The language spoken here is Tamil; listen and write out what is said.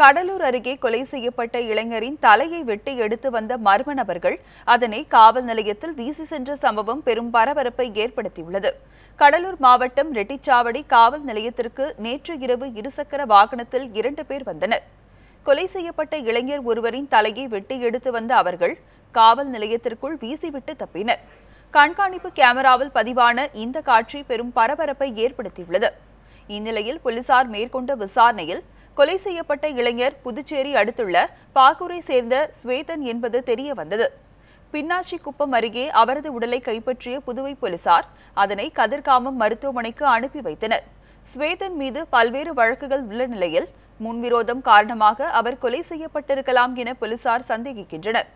கடலூர் அருகே கொலை செய்யப்பட்ட இளைஞரின் தலையை வெட்டி எடுத்து வந்த மர்ம நபர்கள் அதனை காவல் நிலையத்தில் வீசி சென்ற சம்பவம் பெரும் பரபரப்பை ஏற்படுத்தியுள்ளது. கடலூர் மாவட்டம் ரெட்டிச்சாவடி காவல் நிலையத்திற்கு நேற்று இரவு இருசக்கர வாகனத்தில் இரண்டு பேர் வந்தனர். கொலை செய்யப்பட்ட இளைஞர் ஒருவரின் தலையை வெட்டி எடுத்து வந்த அவர்கள் காவல் நிலையத்திற்குள் வீசிவிட்டு தப்பினர். கண்காணிப்பு கேமராவில் பதிவான இந்த காட்சி பெரும் பரபரப்பை ஏற்படுத்தியுள்ளது. இந்நிலையில் போலீசார் மேற்கொண்ட விசாரணையில் கொலை செய்யப்பட்ட இளைஞர் புதுச்சேரி அடுத்துள்ள பாகூரை சேர்ந்த ஸ்வேதன் என்பது தெரிய வந்தது. பின்னாச்சி குப்பம் அருகே அவரது உடலை கைப்பற்றிய புதுவை போலீசார் அதனை கதிர்காமம் மருத்துவமனைக்கு அனுப்பி வைத்தனர். ஸ்வேதன் மீது பல்வேறு வழக்குகள் உள்ள நிலையில் முன்விரோதம் காரணமாக அவர் கொலை செய்யப்பட்டிருக்கலாம் என போலீசார் சந்தேகிக்கின்றனர்.